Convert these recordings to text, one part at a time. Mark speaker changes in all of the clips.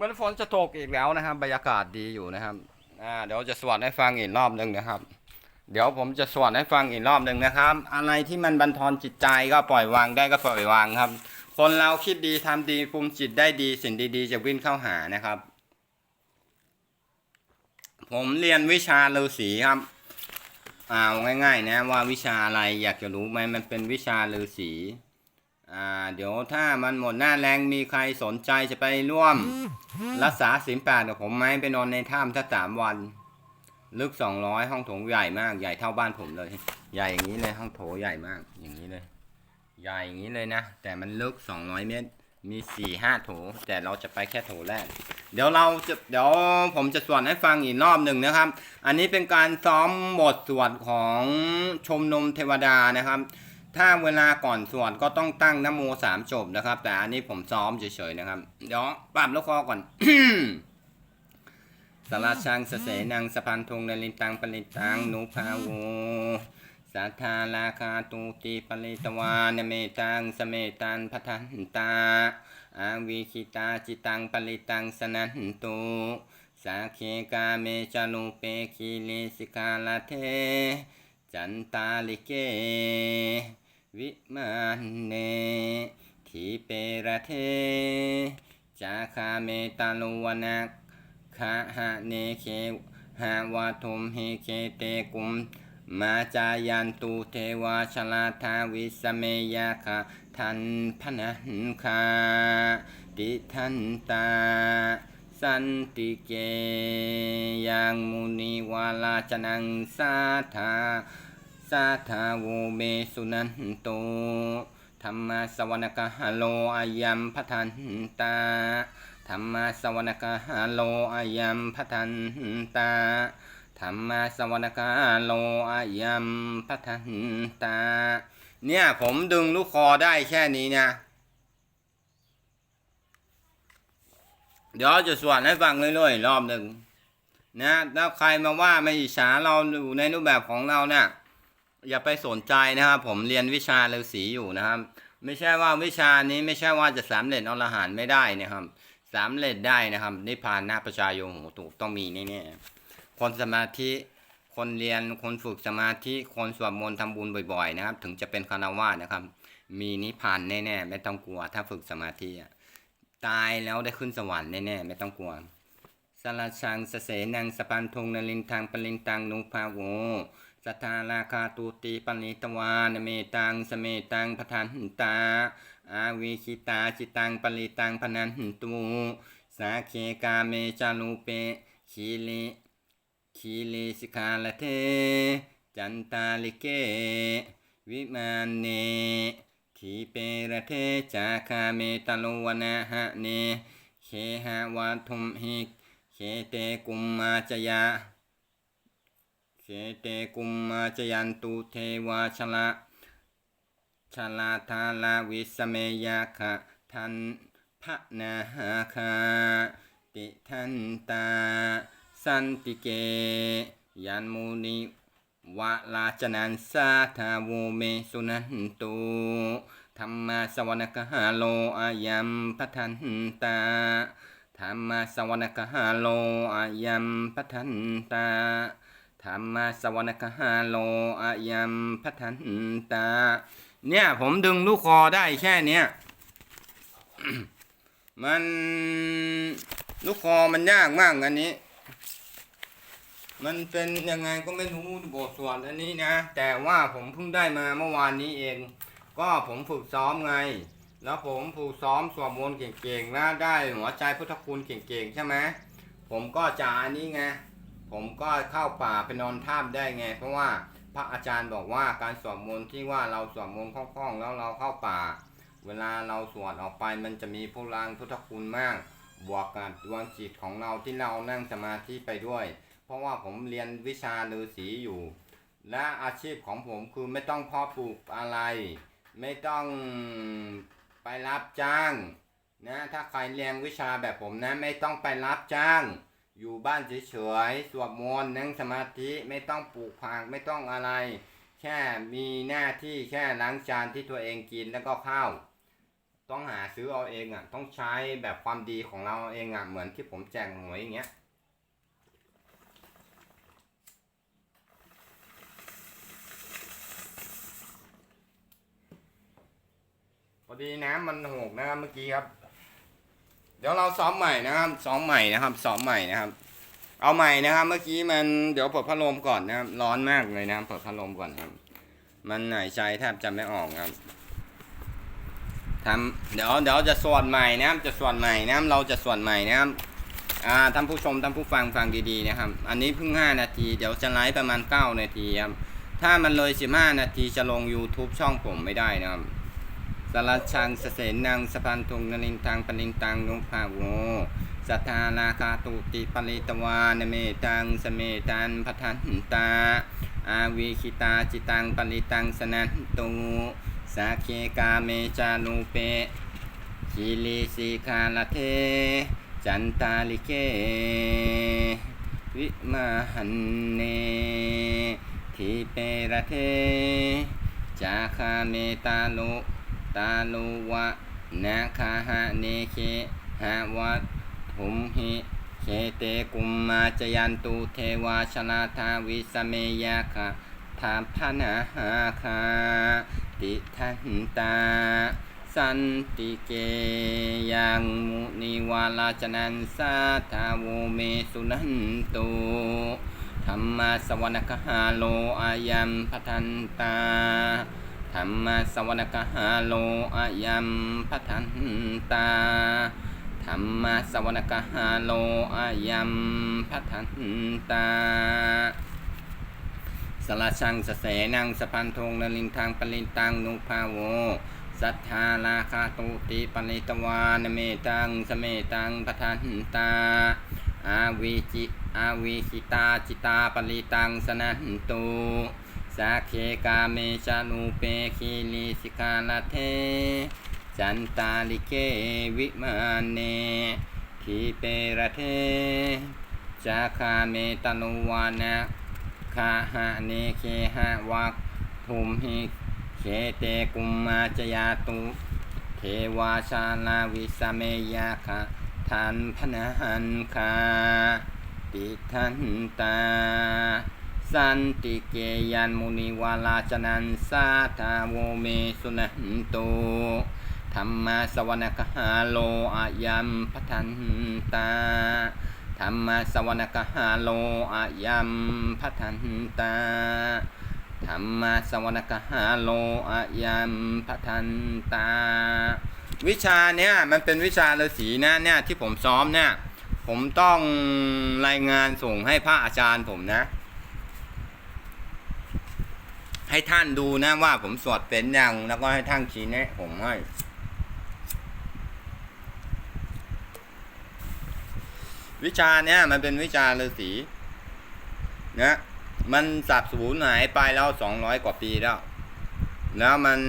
Speaker 1: มือนฝนจะตกอีกแล้วนะครับ บรรยากาศดีอยู่นะครับอ่าเดี๋ยวจะสวดให้ฟังอีกรอบหนึ่งนะครับ เดี๋ยวผมจะสวดให้ฟังอีกรอบหนึ่งนะครับ อะไรที่มันบันทอนจิตใจก็ปล่อยวางได้ก็ปล่อยวางครับ คนเราคิดดีทำดีภูมิจิตได้ดี สิ่งดีๆ จะวิ่งเข้าหานะครับ ผมเรียนวิชาฤาษีครับอ่าง่าย ๆ นะว่าวิชาอะไรอยากจะรู้ไหมมันเป็นวิชาฤาษี อ่าเดี๋ยวถ้ามันหมดหน้าแรงมีใครสนใจจะไปร่วม รักษาศีลแปดกับผมไหมไปนอนในถ้ำสักสามวัน ลึกสองร้อยห้องโถงใหญ่มากใหญ่เท่าบ้านผมเลย ใหญ่อย่างนี้เลยห้องโถใหญ่มาก อย่างนี้เลย ใหญ่อย่างนี้เลยนะ แต่มันลึกสองร้อยเมตร มีสี่ห้าโถ แต่เราจะไปแค่โถแรก เดี๋ยวเราจะเดี๋ยวผมจะสวดให้ฟังอีกรอบหนึ่งนะครับ อันนี้เป็นการซ้อมบทสวดของชมนมเทวดานะครับ ถ้าเวลาก่อนสวดก็ต้องตั้งนโมสามจบนะครับ แต่อันนี้ผมซ้อมเฉยๆนะครับ เดี๋ยวปรับลูกคอก่อน สารชังสเสนังสะพันธงนลินตังปลิตังนุภาโวสัทธาราคาตูติปลิตวานเมตังสเมตันพัทันตาอาวิคิตาจิตังปลิตังสนันตุสาเคกาเมจานุเปคิลิสิกาลาเท จันตาลิเก วิมานเนทีเประเทจาคาเมตาลวนักขะหะเนเคหาวาทุมเฮเคเตกุมมาจายันตุเทวาชลาทาวิสเมยาคะทันพนันคาติทันตา สันติเกยังมุนิวาลาจนังสาธา สาธาโวเมสุนันโตธรรมสวนกะฮโลอายัมพัทันตาธรรมสวนกะฮโลอายัมพัทันตาธรรมสวนกาโลอายัมพัทันตา เนี่ยผมดึงลูกคอได้แค่นี้นะ เดี๋ยวจะสวดให้ฟังเรื่อยๆรอบหนึ่งนะถ้าใครมาว่าไม่อิจฉาเราอยู่ในรูปแบบของเราเนี่ย อย่าไปสนใจนะครับ ผมเรียนวิชาฤาษีอยู่นะครับ ไม่ใช่ว่าวิชานี้ไม่ใช่ว่าจะสำเร็จอรหันต์ไม่ได้นะครับสำเร็จได้นะครับนิพพานหน้าประชาโยโหตุต้องมีแน่ๆคนสมาธิคนเรียนคนฝึกสมาธิคนสวดมนต์ทำบุญบ่อยๆนะครับ ถึงจะเป็นคารวาสนะครับ มีนิพพานแน่ๆไม่ต้องกลัวถ้าฝึกสมาธิตายแล้วได้ขึ้นสวรรค์แน่ๆไม่ต้องกลัวสารชังสเสนังสปันทงนลินทางปลิงตังนุภาโว สัทธาราคาตุติปณิตวานเมตังสเมตังพทันตา อาวิคิตาจิตังปลิตังพนันตุสาเคกาเมจารุเปคีลิคีลิสิกาลเท จันตาลิเก วิมานเนทีเประเทจาคาเมตโลวนะหะเนเคหะวะทุมหิเคเตกุมมาจยา เตกุมมาจยันตุเทวาชละชลาทาลาวิสเมยาคะทันพะนาหาคาติทันตา สันติเก ยันมุนิวะลาจนันสาธาโวเมสุนันตุธรรมาสวนกหาโลอายัมพัทันตาธรรมาสวนกหาโลอายัมพัทันตา ธรรมาสวนกหาโลอายัมพัทันตา เนี่ยผมดึงลูกคอได้แค่เนี้ยมันลูกคอมันยากมากอันนี้ มันเป็นยังไงก็ไม่รู้บทสวดอันนี้นะ แต่ว่าผมเพิ่งได้มาเมื่อวานนี้เอง ก็ผมฝึกซ้อมไง แล้วผมฝึกซ้อมสวดมนต์เก่งๆนะได้หัวใจพุทธคุณเก่งๆใช่ไหมผมก็จะอันนี้ไง ผมก็เข้าป่าไปนอนถ้ำได้ไง เพราะว่าพระอาจารย์บอกว่าการสวดมนต์ที่ว่าเราสวดมนต์คล่องๆ แล้วเราเข้าป่า เวลาเราสวดออกไปมันจะมีพลังพุทธคุณมาก บวกกับดวงจิตของเราที่เรานั่งสมาธิไปด้วย เพราะว่าผมเรียนวิชาฤาษีอยู่ และอาชีพของผมคือไม่ต้องพาะปลูกอะไร ไม่ต้องไปรับจ้างนะถ้าใครเรียนวิชาแบบผมนะไม่ต้องไปรับจ้าง อยู่บ้านเฉยๆ สวดมนต์นั่งสมาธิไม่ต้องปลูกผักไม่ต้องอะไร แค่มีหน้าที่แค่ล้างจานที่ตัวเองกินแล้วก็ข้าว ต้องหาซื้อเอาเองอะ ต้องใช้แบบความดีของเราเองอะ เหมือนที่ผมแจกหวยอย่างเงี้ยพอดีน้ำมันหกนะครับเมื่อกี้ครับ เดี๋ยวเราซ้อมใหม่นะครับซ้อมใหม่นะครับซ้อมใหม่นะครับ เอาใหม่นะครับ เมื่อกี้มันเดี๋ยวเปิดพัดลมก่อนนะครับ ร้อนมากเลยนะครับเปิดพัดลมก่อนครับ มันหายใจแทบจะไม่ออกครับทำเดี๋ยวเดี๋ยวจะสวดใหม่นะครับ จะสวดใหม่นะครับเราจะสวดใหม่นะครับอ่าท่านผู้ชมท่านผู้ฟังฟังดีๆนะครับ อันนี้เพิ่ง 5 นาที เดี๋ยวจะไลฟ์ประมาณ 9 นาทีครับ ถ้ามันเลย 15 นาทีจะลง YouTube ช่องผมไม่ได้นะครับ สารชังสเสนังสพันทุงนลินตังปนินตังนุภาโวสัทธานาคาตุติปริตวานเมตังสเมตันพัทันตา อาวิคิตาจิตังปริตังสนันตุสาเคกาเมจานุเปคิลิสิคาลเท จันตาลิเก วิมาหันเนทิเประเท จาคาเมตาโล ตาโลวะนาคาหะเนเคหะวัตถุมหิเคเตกุมมาจยันตุเทวาชลาทาวิสเมยาคะทาพนาหาคาติทันตา สันติเกยังมุนิวาลาจนันสาทาวเมสุนันตุธรรมาสวนกหาโลอายัมพัทันตา ธรรมสวนกหาโลอายัมพัทันตาธรรมสวนกหาโลอายัมพัทันตาสละชังสเสนังสพันธงนลิงทางปลินตังนุภาโวสัทธาราคาตุติปริตวานเมตังสเมตังพัทันตาอาวิจิอาวิคิตาจิตาปริตังสนันตุ สาเคกาเมชานุเปคิลิสิกาลเท จันตาลิเกวิมาเนทีเประเทจาคาเมตโนวานะคาหะเนเคหะวักทุมหิเคเตกุมมาจยาตุเทวาชาลาวิสเมยาคะทันพนาหันคาติทันตา สันติเกยันมุนิวาลาจนันสาทาโวเมสุนันโตธรรมาสวนกหาโลอายัมพทันตาธรรมาสวนกหาโลอายัมพทันตาธรรมาสวนกหาโลอายัมพทันตา วิชาเนี้ยมันเป็นวิชาฤาษีนะเนี่ยที่ผมซ้อมเนี่ยผมต้องรายงานส่งให้พระอาจารย์ผมนะ ให้ท่านดูนะว่าผมสวดเป็นยังแล้วก็ให้ท่านชี้แนะผมให้วิชาเนี้ยมันเป็นวิชาฤาษีนะมันสับสูญหายไปแล้วสองร้อยกว่าปีแล้ว แล้วมัน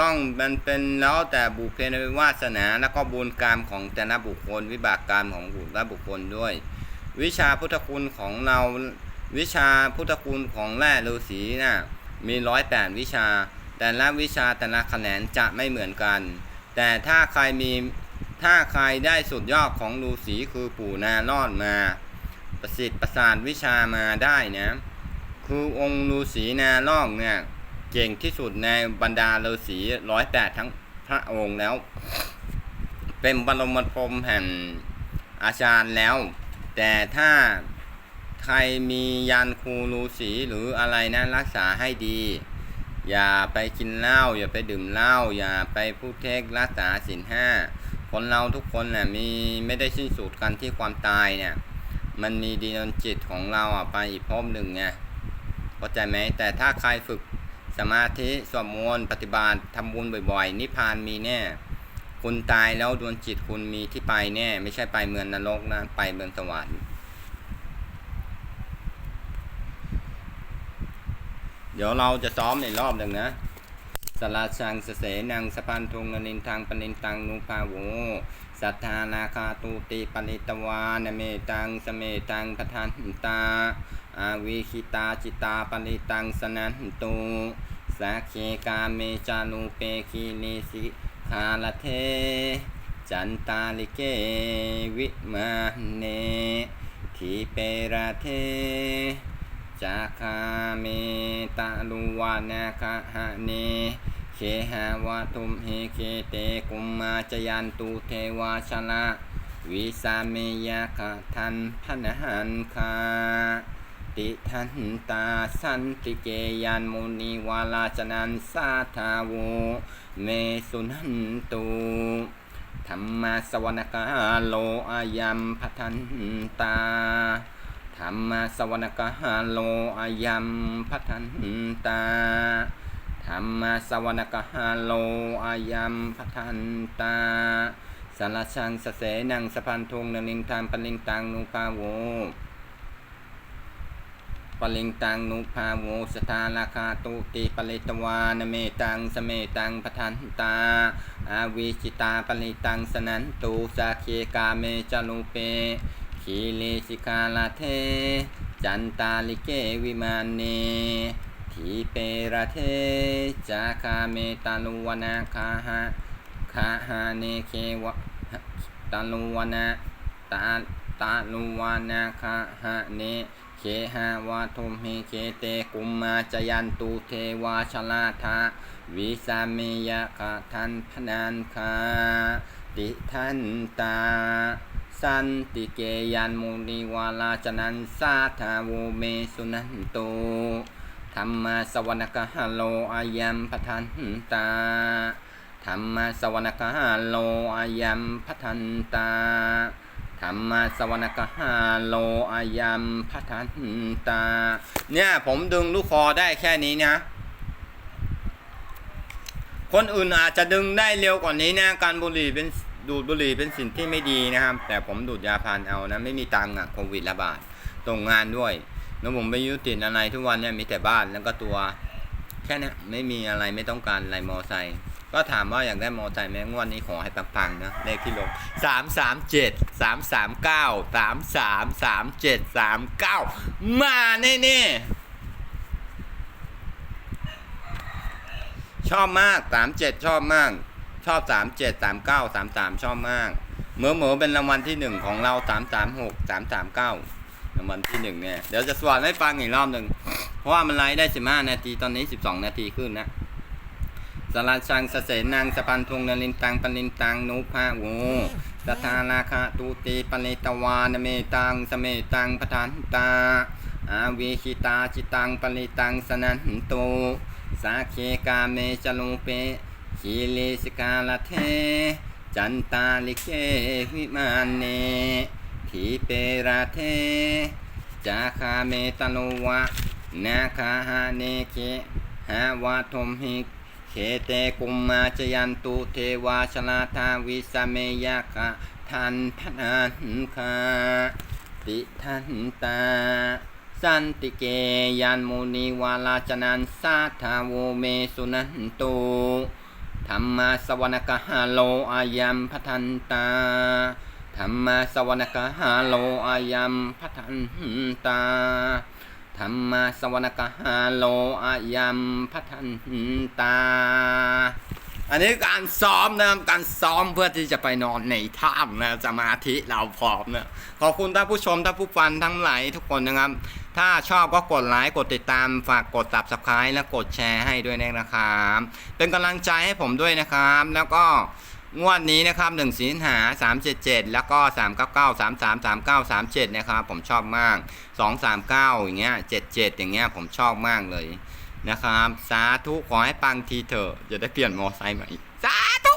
Speaker 1: ต้องมันเป็นแล้วแต่บุพเพนวาสนาแล้วก็บุญกรรมของแต่ละบุคคล วิบากกรรมของแต่ละบุคคลด้วย วิชาพุทธคุณของเราวิชาพุทธคุณของแร่ฤาษีน่ะ มีร้อยแปดวิชา แต่ละวิชาแต่ละคะแขนจะไม่เหมือนกัน แต่ถ้าใครมีถ้าใครได้สุดยอดของฤาษีคือปู่นารอดมา ประสิทธิ์ประสานวิชามาได้นะคือองค์ฤาษีนารอดเนี่ยเก่งที่สุดในบรรดาฤาษีร้อยแปดทั้งพระองค์แล้ว เป็นบรมพรมแห่งอาจารย์แล้ว แต่ถ้า ใครมียันครูฤาษีหรืออะไรนะรักษาให้ดี อย่าไปกินเหล้าอย่าไปดื่มเหล้าอย่าไปพูดเท็จรักษาศีลห้าคนเราทุกคนน่ะมีไม่ได้สิ้นสุดกันที่ความตายเนี่ย มันมีดีนจิตของเราอะไปอีกภพหนึ่งไงเข้าใจไหมแต่ถ้าใครฝึกสมาธิสวดมนต์ปฏิบัติทำบุญบ่อยๆ นิพพานมีแน่คุณตายแล้วดวงจิตคุณมีที่ไปแน่ ไม่ใช่ไปเมืองนรกนะ ไปเมืองสวรรค์ เดี๋ยวเราจะซ้อมอีกรอบหนึ่งนะสลาชังสเสนังสปันทุงนินทางปนินตังนุภาโวสัทธานาคาตุติปนิตวานเมตังสเมตังพทันตาอาวิคิตาจิตาปริตังสนันตุสาเคกาเมจานุเปคีนิสิคคาลเท จันตาลิเกวิมาเนทีเปราเท จาคาเมตาลุวานาคาหะเนเคหาวะตุมเฮเคเตกุมมาจยันตุเทวาชนะวิสาเมยะคะทันพันหันคาติทันตาสันติเกยันมุนีวาลาจนันสาทาวเมสุนันตุธรรมาสวนกาโลอายัมพัทันตา รรมาสวนกาโลอายัมพัทันตาธรรมาสวนกาโลอายัมพัทันตาสารชังสเสนังสพันทุงนลิงทามปลิงตังนุภาโวปลิงตังนุภาโวสทาราคาตุติปลิตวานเมตังสเมตังปทันตา อาวิชิตาปลิตังสนันตุสาเคกาเมจลุเป ขีเลสิกาลาเท จันตาลิเกวิมานเนทีเประเทจาคาเมตาลุวนาคาหะคาหาเนเควะตาลุวนาตาตาลุวนาคาหะเนเคหาวาทุมเฮเคเตกุมมาจยันตุเทวาชลาทาวิสาเมยะคาทันพนันคาติทันตา สันติเกยันมุนีวาลาจนันสาทาโวเมสุนันโตธรรมาสวนกหโลอายัมปทันตาธรรมาสวนกหโลอายัมปทันตาธรรมาสวนกหาโลอายัมพัทันตา เนี่ยผมดึงลูกคอได้แค่นี้นะ คนอื่นอาจจะดึงได้เร็วกว่านี้นะ การบุหรี่เป็น ดูดบุหรี่เป็นสิ่งที่ไม่ดีนะครับ แต่ผมดูดยาพานเอานะไม่มีตังค์อะโควิดระบาดตรงงานด้วยแล้วผมไปยุติดอะไรทุกวันเนี่ยมีแต่บ้านแล้วก็ตัว แค่นี้ไม่มีอะไรไม่ต้องการอะไรมอไซค์ก็ถามว่าอยากได้มอไซค์ไหมงวดนี้ขอให้ปังๆนะเลขที่ลงสามสามเจ็ดสามสามเก้าสามสามสามเจ็ดสามเก้ามาแน่ๆชอบมากสามเจ็ดชอบมาก ชอบสามเจ็ดสามเก้าสามสามชอบมากเหมือเหมือเป็นรางวัลที่หนึ่งของเราสามสามหกสามสามเก้ารางวัลที่หนึ่งเนี่ย เดี๋ยวจะสวดให้ฟังอีกรอบหนึ่ง เพราะว่ามันไลฟ์ได้ 15 นาทีตอนนี้ 12 นาทีขึ้นนะสลัดชังสเสนังสปันทุงนลินตังปลินตังนุภาโวสทาราคาตูตีปลิตวานเมตังสเมตังปทานตาอาวิชิตาจิตังปลิตังสนันโตสาเคกาเมจลุเป ขีเลสกาลเท จันตาลิเกวิมานเนทีเปราเท จาคาเมตโนวะ นาคาหาเนเคหาวาทมหิเคเตกุมมาจยันตุเทวาชลาทาวิสเมยะคะทันพนันคาติทันตา สันติเกยันมุนีวาลาจนันสาทาโวเมสุนันโต ธรรมาสวนกหาโลอายัมพัทันตาธรรมาสวนกหาโลอายัมพัทันตาธรรมาสวนกหาโลอายัมพัทันตา อันนี้การซ้อมนะครับการซ้อมเพื่อที่จะไปนอนในถ้ำนะสมาธิเราพร้อมนะขอบคุณท่านผู้ชมท่านผู้ฟังทั้งหลายทุกคนนะครับ ถ้าชอบก็กดไลค์กดติดตามฝากกด subscribe และกดแชร์ให้ด้วยนะครับเป็นกำลังใจให้ผมด้วยนะครับ แล้วก็งวดนี้นะครับ1สิงหา377 แล้วก็ 399 33 39 37 นะครับ ผมชอบมาก 239 อย่างเงี้ย77 อย่างเงี้ยผมชอบมากเลย นะครับ สาธุขอให้ปังทีเถอะจะได้เปลี่ยนมอไซค์ใหม่สาธุ